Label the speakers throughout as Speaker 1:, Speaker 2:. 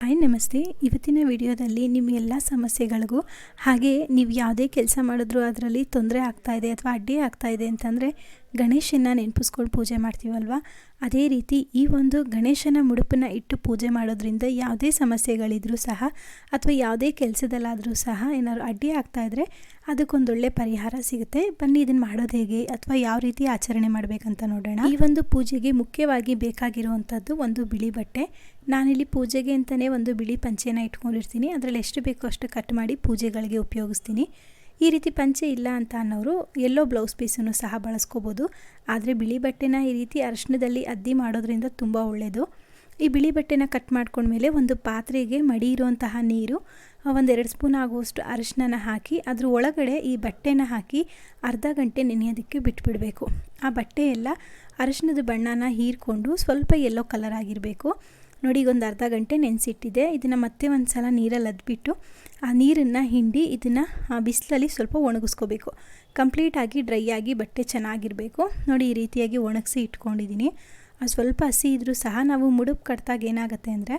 Speaker 1: Hi, ನಮಸ್ತೆ. ಇವತ್ತಿನ ವಿಡಿಯೋದಲ್ಲಿ ನಿಮ್ಮ ಎಲ್ಲ ಸಮಸ್ಯೆಗಳಿಗೂ ಹಾಗೆ ನೀವು ಯಾವುದೇ ಕೆಲಸ ಮಾಡಿದ್ರೂ ಅದರಲ್ಲಿ ತೊಂದರೆ ಆಗ್ತಾ ಇದೆ ಅಥವಾ ಅಡ್ಡಿ ಆಗ್ತಾ ಇದೆ ಅಂತಂದರೆ ಗಣೇಶನ ನೆನಪಿಸ್ಕೊಂಡು ಪೂಜೆ ಮಾಡ್ತೀವಲ್ವ? ಅದೇ ರೀತಿ ಈ ಒಂದು ಗಣೇಶನ ಮುಡುಪನ್ನು ಇಟ್ಟು ಪೂಜೆ ಮಾಡೋದ್ರಿಂದ ಯಾವುದೇ ಸಮಸ್ಯೆಗಳಿದ್ರೂ ಸಹ ಅಥವಾ ಯಾವುದೇ ಕೆಲಸದಲ್ಲಾದರೂ ಸಹ ಏನಾದ್ರು ಅಡ್ಡಿ ಆಗ್ತಾ ಇದ್ದರೆ ಅದಕ್ಕೊಂದೊಳ್ಳೆ ಪರಿಹಾರ ಸಿಗುತ್ತೆ. ಬನ್ನಿ ಇದನ್ನು ಮಾಡೋದು ಹೇಗೆ? ಅಥವಾ ಯಾವ ರೀತಿ ಆಚರಣೆ ಮಾಡಬೇಕಂತ ನೋಡೋಣ. ಈ ಒಂದು ಪೂಜೆಗೆ ಮುಖ್ಯವಾಗಿ ಬೇಕಾಗಿರುವಂಥದ್ದು ಒಂದು ಬಿಳಿ ಬಟ್ಟೆ. ನಾನಿಲ್ಲಿ ಪೂಜೆಗೆ ಅಂತಲೇ ಒಂದು ಬಿಳಿ ಪಂಚೆನ ಇಟ್ಕೊಂಡಿರ್ತೀನಿ. ಅದರಲ್ಲಿ ಎಷ್ಟು ಬೇಕೋ ಅಷ್ಟು ಕಟ್ ಮಾಡಿ ಪೂಜೆಗಳಿಗೆ ಉಪಯೋಗಿಸ್ತೀನಿ. ಈ ರೀತಿ ಪಂಚೆ ಇಲ್ಲ ಅಂತ ಅನ್ನೋರು ಎಲ್ಲೋ ಬ್ಲೌಸ್ ಪೀಸನ್ನು ಸಹ ಬಳಸ್ಕೋಬೋದು. ಆದರೆ ಬಿಳಿ ಬಟ್ಟೆನ ಈ ರೀತಿ ಅರಿಶಿಣದಲ್ಲಿ ಅದ್ದಿ ಮಾಡೋದ್ರಿಂದ ತುಂಬ ಒಳ್ಳೆಯದು ಈ ಬಿಳಿ ಬಟ್ಟೆನ ಕಟ್ ಮಾಡ್ಕೊಂಡ್ಮೇಲೆ ಒಂದು ಪಾತ್ರೆಗೆ ಮಡಿ ಇರುವಂತಹ ನೀರು ಒಂದೆರಡು ಸ್ಪೂನ್ ಆಗುವಷ್ಟು ಅರಿಶಿನ ಹಾಕಿ, ಅದ್ರ ಒಳಗಡೆ ಈ ಬಟ್ಟೆನ ಹಾಕಿ ಅರ್ಧ ಗಂಟೆ ನೆನೆಯೋದಕ್ಕೆ ಬಿಟ್ಬಿಡಬೇಕು. ಆ ಬಟ್ಟೆ ಎಲ್ಲ ಅರಿಶಿಣದ ಬಣ್ಣನ ಹೀರ್ಕೊಂಡು ಸ್ವಲ್ಪ ಎಲ್ಲೋ ಕಲರ್ ಆಗಿರಬೇಕು. ನೋಡಿ ಈಗ ಒಂದು ಅರ್ಧ ಗಂಟೆ ನೆನೆಸಿಟ್ಟಿದೆ. ಇದನ್ನು ಮತ್ತೆ ಒಂದು ಸಲ ನೀರಲ್ಲಿ ಅದ್ಬಿಟ್ಟು ಆ ನೀರನ್ನು ಹಿಂಡಿ ಇದನ್ನು ಬಿಸಿಲಲ್ಲಿ ಸ್ವಲ್ಪ ಒಣಗಿಸ್ಕೋಬೇಕು. ಕಂಪ್ಲೀಟಾಗಿ ಡ್ರೈ ಆಗಿ ಬಟ್ಟೆ ಚೆನ್ನಾಗಿರಬೇಕು. ನೋಡಿ, ಈ ರೀತಿಯಾಗಿ ಒಣಗಿಸಿ ಇಟ್ಕೊಂಡಿದ್ದೀನಿ. ಸ್ವಲ್ಪ ಹಸಿ ಇದ್ದರೂ ಸಹ ನಾವು ಮುಡುಪು ಕಟ್ಟಾಗ ಏನಾಗುತ್ತೆ ಅಂದರೆ,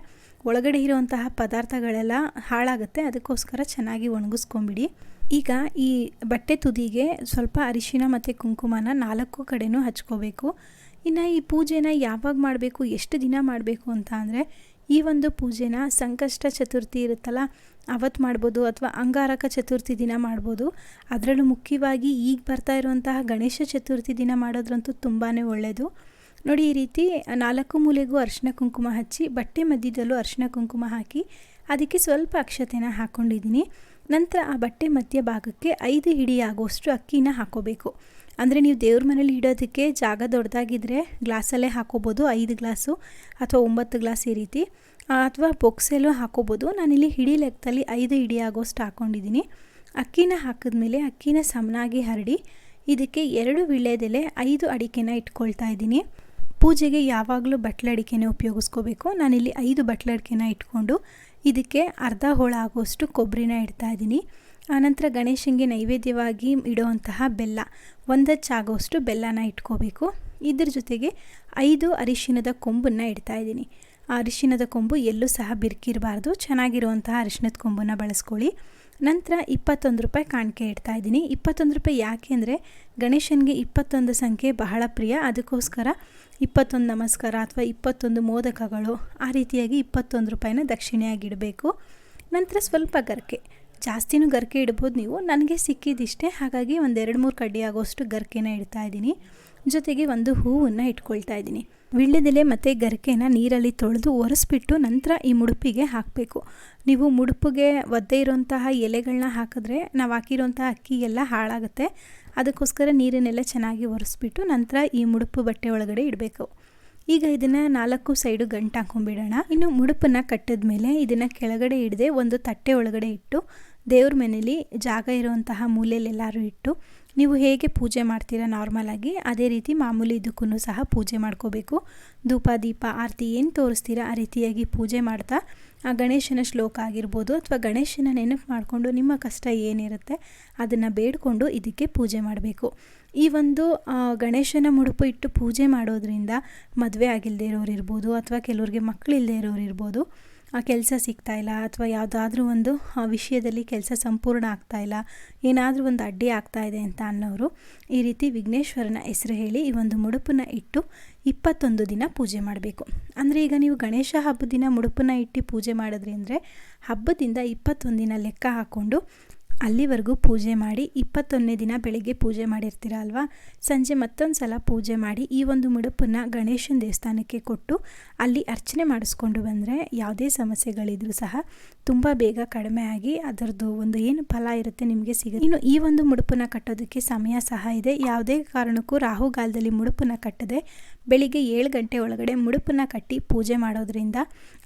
Speaker 1: ಒಳಗಡೆ ಇರುವಂತಹ ಪದಾರ್ಥಗಳೆಲ್ಲ ಹಾಳಾಗುತ್ತೆ. ಅದಕ್ಕೋಸ್ಕರ ಚೆನ್ನಾಗಿ ಒಣಗಿಸ್ಕೊಂಬಿಡಿ. ಈಗ ಈ ಬಟ್ಟೆ ತುದಿಗೆ ಸ್ವಲ್ಪ ಅರಿಶಿನ ಮತ್ತು ಕುಂಕುಮನ ನಾಲ್ಕು ಕಡೆನೂ ಹಚ್ಕೋಬೇಕು. ಇನ್ನು ಈ ಪೂಜೆನ ಯಾವಾಗ ಮಾಡಬೇಕು, ಎಷ್ಟು ದಿನ ಮಾಡಬೇಕು ಅಂತ ಅಂದರೆ, ಈ ಒಂದು ಪೂಜೆನ ಸಂಕಷ್ಟ ಚತುರ್ಥಿ ಇರುತ್ತಲ್ಲ ಅವತ್ತು ಮಾಡ್ಬೋದು ಅಥವಾ ಅಂಗಾರಕ ಚತುರ್ಥಿ ದಿನ ಮಾಡ್ಬೋದು. ಅದರಲ್ಲೂ ಮುಖ್ಯವಾಗಿ ಈಗ ಬರ್ತಾ ಇರುವಂತಹ ಗಣೇಶ ಚತುರ್ಥಿ ದಿನ ಮಾಡೋದ್ರಂತೂ ತುಂಬಾ ಒಳ್ಳೆಯದು ನೋಡಿ, ಈ ರೀತಿ ನಾಲ್ಕು ಮೂಲೆಗೂ ಅರಿಶಿನ ಕುಂಕುಮ ಹಚ್ಚಿ ಬಟ್ಟೆ ಮಧ್ಯದಲ್ಲೂ ಅರಿಶಿನ ಕುಂಕುಮ ಹಾಕಿ, ಅದಕ್ಕೆ ಸ್ವಲ್ಪ ಅಕ್ಷತೆನ ಹಾಕ್ಕೊಂಡಿದ್ದೀನಿ ನಂತರ ಆ ಬಟ್ಟೆ ಮಧ್ಯ ಭಾಗಕ್ಕೆ ಐದು ಹಿಡಿಯಾಗುವಷ್ಟು ಅಕ್ಕಿನ ಹಾಕೋಬೇಕು. ಅಂದರೆ ನೀವು ದೇವ್ರ ಮನೇಲಿ ಇಡೋದಕ್ಕೆ ಜಾಗ ದೊಡ್ಡದಾಗಿದ್ದರೆ ಗ್ಲಾಸಲ್ಲೇ ಹಾಕೋಬೋದು, ಐದು ಗ್ಲಾಸು ಅಥವಾ ಒಂಬತ್ತು ಗ್ಲಾಸ್ ಈ ರೀತಿ. ಅಥವಾ ಬೊಕ್ಸಲ್ಲೂ ಹಾಕೋಬೋದು. ನಾನಿಲ್ಲಿ ಹಿಡಿ ಲೆಕ್ಕದಲ್ಲಿ ಐದು ಹಿಡಿ ಆಗೋಷ್ಟು ಹಾಕ್ಕೊಂಡಿದ್ದೀನಿ ಅಕ್ಕಿನ ಹಾಕಿದ್ಮೇಲೆ ಅಕ್ಕಿನ ಸಮನಾಗಿ ಹರಡಿ ಇದಕ್ಕೆ ಎರಡು ವಿಳ್ಯದೆಲೆ ಐದು ಅಡಿಕೆನ ಇಟ್ಕೊಳ್ತಾ ಇದ್ದೀನಿ. ಪೂಜೆಗೆ ಯಾವಾಗಲೂ ಬಟ್ಲಡಿಕೆನೇ ಉಪಯೋಗಿಸ್ಕೋಬೇಕು. ನಾನಿಲ್ಲಿ ಐದು ಬಟ್ಲಡಿಕೆನ ಇಟ್ಕೊಂಡು ಇದಕ್ಕೆ ಅರ್ಧ ಹೋಳ ಆಗುವಷ್ಟು ಕೊಬ್ಬರಿನ ಇಡ್ತಾ ಇದ್ದೀನಿ. ಆನಂತರ ಗಣೇಶನಿಗೆ ನೈವೇದ್ಯವಾಗಿ ಇಡುವಂತಹ ಬೆಲ್ಲ ಒಂದಚ್ಚಾಗುವಷ್ಟು ಬೆಲ್ಲನ ಇಟ್ಕೋಬೇಕು. ಇದ್ರ ಜೊತೆಗೆ ಐದು ಅರಿಶಿನದ ಕೊಂಬನ್ನು ಇಡ್ತಾ ಇದ್ದೀನಿ. ಆ ಅರಿಶಿನದ ಕೊಂಬು ಎಲ್ಲೂ ಸಹ ಬಿರ್ಕಿರಬಾರ್ದು. ಚೆನ್ನಾಗಿರುವಂತಹ ಅರಿಶಿನದ ಕೊಂಬನ್ನು ಬಳಸ್ಕೊಳ್ಳಿ. ನಂತರ ಇಪ್ಪತ್ತೊಂದು ರೂಪಾಯಿ ಕಾಣಿಕೆ ಇಡ್ತಾ ಇದ್ದೀನಿ. ಇಪ್ಪತ್ತೊಂದು ರೂಪಾಯಿ ಯಾಕೆ ಅಂದರೆ ಗಣೇಶನಿಗೆ ಇಪ್ಪತ್ತೊಂದು ಸಂಖ್ಯೆ ಬಹಳ ಪ್ರಿಯ. ಅದಕ್ಕೋಸ್ಕರ ಇಪ್ಪತ್ತೊಂದು ನಮಸ್ಕಾರ ಅಥವಾ ಇಪ್ಪತ್ತೊಂದು ಮೋದಕಗಳು ಆ ರೀತಿಯಾಗಿ ಇಪ್ಪತ್ತೊಂದು ರೂಪಾಯಿನ ದಕ್ಷಿಣೆಯಾಗಿಡಬೇಕು ನಂತರ ಸ್ವಲ್ಪ ಗರ್ಕೆ. ಜಾಸ್ತಿನೂ ಗರ್ಕೆ ಇಡ್ಬೋದು ನೀವು. ನನಗೆ ಸಿಕ್ಕಿದಿಷ್ಟೇ ಹಾಗಾಗಿ ಒಂದು ಎರಡು ಮೂರು ಕಡ್ಡಿ ಆಗೋಷ್ಟು ಗರ್ಕೆನ ಇಡ್ತಾ ಇದ್ದೀನಿ. ಜೊತೆಗೆ ಒಂದು ಹೂವನ್ನು ಇಟ್ಕೊಳ್ತಾ ಇದ್ದೀನಿ. ವಿಳ್ಳೆದೆಲೆ ಮತ್ತು ಗರಿಕೆನ ನೀರಲ್ಲಿ ತೊಳೆದು ಒರೆಸ್ಬಿಟ್ಟು ನಂತರ ಈ ಮುಡುಪಿಗೆ ಹಾಕಬೇಕು. ನೀವು ಮುಡುಪಿಗೆ ಒದ್ದೆ ಇರೋಂತಹ ಎಲೆಗಳನ್ನ ಹಾಕಿದ್ರೆ ನಾವು ಹಾಕಿರೋಂಥ ಅಕ್ಕಿ ಎಲ್ಲ ಹಾಳಾಗುತ್ತೆ. ಅದಕ್ಕೋಸ್ಕರ ನೀರನ್ನೆಲ್ಲ ಚೆನ್ನಾಗಿ ಒರೆಸ್ಬಿಟ್ಟು ನಂತರ ಈ ಮುಡುಪು ಬಟ್ಟೆ ಒಳಗಡೆ ಇಡಬೇಕು. ಈಗ ಇದನ್ನು ನಾಲ್ಕು ಸೈಡು ಗಂಟು ಹಾಕೊಂಡ್ಬಿಡೋಣ ಇನ್ನು ಮುಡುಪನ್ನು ಕಟ್ಟಿದ ಮೇಲೆ ಇದನ್ನು ಕೆಳಗಡೆ ಹಿಡದೆ ಒಂದು ತಟ್ಟೆ ಒಳಗಡೆ ಇಟ್ಟು ದೇವ್ರ ಮನೇಲಿ ಜಾಗ ಇರುವಂತಹ ಮೂಲೆಯಲ್ಲೆಲ್ಲರೂ ಇಟ್ಟು ನೀವು ಹೇಗೆ ಪೂಜೆ ಮಾಡ್ತೀರಾ ನಾರ್ಮಲಾಗಿ ಅದೇ ರೀತಿ ಮಾಮೂಲಿ ಇದಕ್ಕೂ ಸಹ ಪೂಜೆ ಮಾಡ್ಕೋಬೇಕು. ಧೂಪ, ದೀಪ, ಆರತಿ ಏನು ತೋರಿಸ್ತೀರಾ ಆ ರೀತಿಯಾಗಿ ಪೂಜೆ ಮಾಡ್ತಾ, ಆ ಗಣೇಶನ ಶ್ಲೋಕ ಆಗಿರ್ಬೋದು ಅಥವಾ ಗಣೇಶನ ನೆನಪು ಮಾಡಿಕೊಂಡು ನಿಮ್ಮ ಕಷ್ಟ ಏನಿರುತ್ತೆ ಅದನ್ನು ಬೇಡಿಕೊಂಡು ಇದಕ್ಕೆ ಪೂಜೆ ಮಾಡಬೇಕು. ಈ ಒಂದು ಗಣೇಶನ ಮುಡುಪು ಇಟ್ಟು ಪೂಜೆ ಮಾಡೋದ್ರಿಂದ ಮದುವೆ ಆಗಿಲ್ಲದೆ ಇರೋರು ಇರ್ಬೋದು ಅಥವಾ ಕೆಲವ್ರಿಗೆ ಮಕ್ಕಳಿಲ್ಲದೆ ಇರೋರು ಇರ್ಬೋದು ಆ ಕೆಲಸ ಸಿಗ್ತಾ ಇಲ್ಲ ಅಥವಾ ಯಾವುದಾದ್ರೂ ಒಂದು ಆ ವಿಷಯದಲ್ಲಿ ಕೆಲಸ ಸಂಪೂರ್ಣ ಆಗ್ತಾ ಇಲ್ಲ, ಏನಾದರೂ ಒಂದು ಅಡ್ಡಿ ಆಗ್ತಾ ಇದೆ ಅಂತ ಅನ್ನೋರು ಈ ರೀತಿ ವಿಘ್ನೇಶ್ವರನ ಹೆಸರು ಹೇಳಿ ಈ ಒಂದು ಮುಡುಪನ್ನು ಇಟ್ಟು ಇಪ್ಪತ್ತೊಂದು ದಿನ ಪೂಜೆ ಮಾಡಬೇಕು. ಅಂದರೆ ಈಗ ನೀವು ಗಣೇಶ ಹಬ್ಬದ ದಿನ ಮುಡುಪನ್ನ ಇಟ್ಟು ಪೂಜೆ ಮಾಡಿದ್ರಿ ಅಂದರೆ ಹಬ್ಬದಿಂದ ಇಪ್ಪತ್ತೊಂದು ದಿನ ಲೆಕ್ಕ ಹಾಕ್ಕೊಂಡು ಅಲ್ಲಿವರೆಗೂ ಪೂಜೆ ಮಾಡಿ ಇಪ್ಪತ್ತೊಂದನೇ ದಿನ ಬೆಳಿಗ್ಗೆ ಪೂಜೆ ಮಾಡಿರ್ತೀರ ಅಲ್ವಾ? ಸಂಜೆ ಮತ್ತೊಂದು ಸಲ ಪೂಜೆ ಮಾಡಿ ಈ ಒಂದು ಮುಡುಪನ್ನು ಗಣೇಶನ ದೇವಸ್ಥಾನಕ್ಕೆ ಕೊಟ್ಟು ಅಲ್ಲಿ ಅರ್ಚನೆ ಮಾಡಿಸ್ಕೊಂಡು ಬಂದರೆ ಯಾವುದೇ ಸಮಸ್ಯೆಗಳಿದ್ರೂ ಸಹ ತುಂಬ ಬೇಗ ಕಡಿಮೆ ಆಗಿ ಅದರದ್ದು ಒಂದು ಏನು ಫಲ ಇರುತ್ತೆ ನಿಮಗೆ ಸಿಗುತ್ತೆ. ಇನ್ನು ಈ ಒಂದು ಮುಡುಪನ್ನು ಕಟ್ಟೋದಕ್ಕೆ ಸಮಯ ಸಹ ಇದೆ. ಯಾವುದೇ ಕಾರಣಕ್ಕೂ ರಾಹುಗಾಲದಲ್ಲಿ ಮುಡುಪನ್ನು ಕಟ್ಟದೆ ಬೆಳಿಗ್ಗೆ ಏಳು ಗಂಟೆ ಒಳಗಡೆ ಮುಡುಪನ್ನು ಕಟ್ಟಿ ಪೂಜೆ ಮಾಡೋದ್ರಿಂದ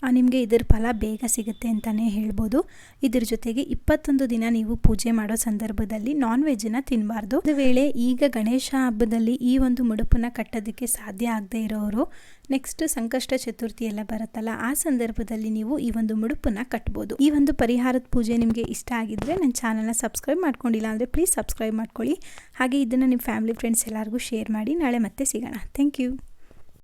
Speaker 1: ನಿಮಗೆ ಇದರ ಫಲ ಬೇಗ ಸಿಗುತ್ತೆ ಅಂತಲೇ ಹೇಳ್ಬೋದು. ಇದ್ರ ಜೊತೆಗೆ ಇಪ್ಪತ್ತೊಂದು ದಿನ ನೀವು ಪೂಜೆ ಮಾಡೋ ಸಂದರ್ಭದಲ್ಲಿ ನಾನ್ ವೆಜ್ಜನ್ನು ತಿನ್ನಬಾರ್ದು ಒಂದು ವೇಳೆ ಈಗ ಗಣೇಶ ಹಬ್ಬದಲ್ಲಿ ಈ ಒಂದು ಮುಡುಪನ್ನು ಕಟ್ಟೋದಕ್ಕೆ ಸಾಧ್ಯ ಆಗದೆ ಇರೋರು ನೆಕ್ಸ್ಟ್ ಸಂಕಷ್ಟ ಚತುರ್ಥಿ ಎಲ್ಲ ಬರುತ್ತಲ್ಲ, ಆ ಸಂದರ್ಭದಲ್ಲಿ ನೀವು ಈ ಒಂದು ಮುಡುಪನ್ನ ಕಟ್ಬೋದು. ಈ ಒಂದು ಪರಿಹಾರದ ಪೂಜೆ ನಿಮಗೆ ಇಷ್ಟ ಆಗಿದ್ರೆ ನನ್ನ ಚಾನಲ್ನ ಸಬ್ಸ್ಕ್ರೈಬ್ ಮಾಡ್ಕೊಂಡಿಲ್ಲ ಅಂದರೆ ಪ್ಲೀಸ್ ಸಬ್ಸ್ಕ್ರೈಬ್ ಮಾಡ್ಕೊಳ್ಳಿ. ಹಾಗೆ ಇದನ್ನು ನಿಮ್ಮ ಫ್ಯಾಮಿಲಿ ಫ್ರೆಂಡ್ಸ್ ಎಲ್ಲರಿಗೂ ಶೇರ್ ಮಾಡಿ, ನಾಳೆ ಮತ್ತೆ ಸಿಗೋಣ. Thank you